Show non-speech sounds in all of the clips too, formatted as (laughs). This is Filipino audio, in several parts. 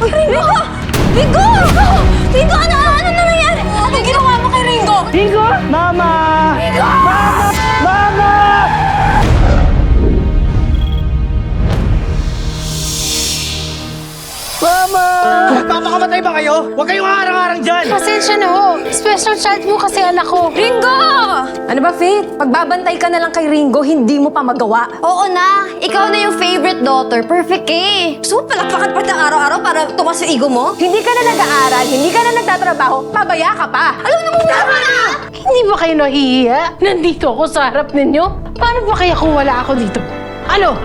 Uy, Ringo! Ringo! Ringo, ano? Ano nangyayari? Anong ginawa mo kay Ringo? Ringo! Mama! Ringo! Mama! Mama! Papakamatay ba kayo? Huwag kayong harang-harang dyan! Pasensya na ho. Special child mo kasi anak ko. Ringo! Ano ba, Faith? Pagbabantay ka na lang kay Ringo, hindi mo pa magawa. Oo na, ikaw na yung favorite daughter. Perfect eh. Gusto mo palakpakan pa ng araw-araw para tumas yung ego mo? Hindi ka na nag-aaral, hindi ka na nagtatrabaho, pabaya ka pa. Alam mo tama na! Hindi ba kayo nahihiya? Nandito ako sa harap ninyo. Paano ba kaya kung wala ako dito? Ano?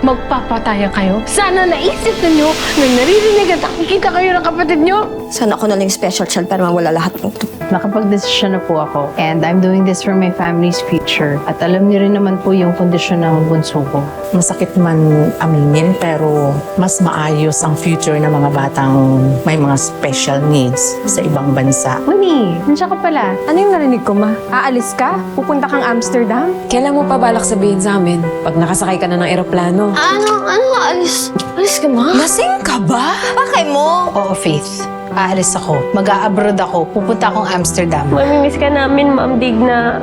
Magpapatayan kayo? Sana naisip ninyo na naririnig at nakikita kayo ng kapatid nyo. Sana ako na lang yung special child para mawala lahat ng to. Nakapag-desisyon na po ako and I'm doing this for my family's future. At alam niyo rin naman po yung kondisyon ng bunso ko. Masakit man aminin pero mas maayos ang future ng mga batang may mga special needs sa ibang bansa. Mami, nandiyan ka pala. Ano yung narinig ko, ma? Aalis ka? Pupunta kang Amsterdam? Kailan mo pa balak sabihin sa amin pag nakasakay ka na ng eroplano? Ano? Ano? Alis? Alis ka ma? Lasing ka ba? Bakit mo? Oo, Faith. Aalis ako. Mag-a-abroad ako. Pupunta akong Amsterdam. Mamimiss ka namin, Ma'am Digna.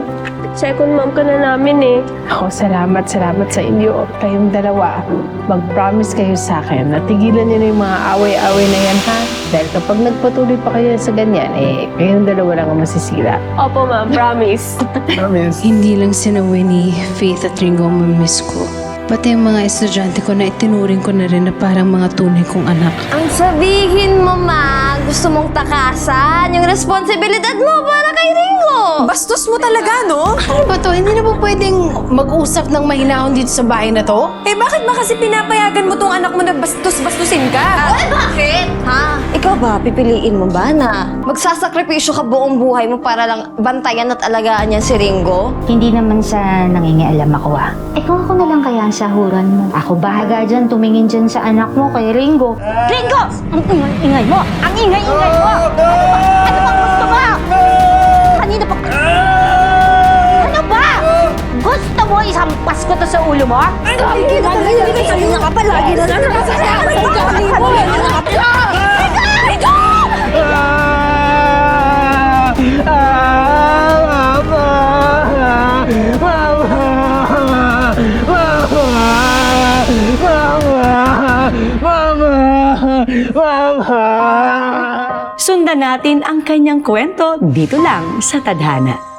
Second mom ka na namin eh. Ako, salamat, salamat sa inyo. Kayong dalawa. Mag-promise kayo sa akin na tigilan niyo na yung mga away-away na yan, ha? Dahil kapag nagpatuloy pa kayo sa ganyan, eh, kayong dalawa lang ang masisira. Opo, Ma'am. Promise. (laughs) Hindi lang sina Winnie, Faith at Ringo ang mamiss ko. Pati yung mga estudyante ko na itinuring ko na rin na parang mga tunay kong anak. Ang sabihin mo, ma, gusto mong takasan yung responsibilidad mo para kay Ringo. Bastos mo talaga, no? Ano ba to? Hindi na ba pwedeng mag-usap ng mahinahon dito sa bahay na to? Eh, bakit ba kasi pinapayagan mo tong anak mo na bastos-bastusin ka? Ay, bakit? Ha? Ikaw ba, pipiliin mo ba na magsasakripisyo ka buong buhay mo para lang bantayan at alagaan niya si Ringo? Hindi naman sa nangingialam ako ah. Eh kung ako na lang kaya ang sahuran mo. Ako bahaga dyan, tumingin dyan sa anak mo kay Ringo. Ringo! Ang ingay-ingay mo! Ang ingay-ingay mo! Ano ba? Ano bang gusto mo? Ulo mo? Na talaga yung kanina ka na lang. Ah! Ah! Mama! Mama! Mama! Mama! Mama! Sundan natin ang kanyang kwento dito lang sa Tadhana.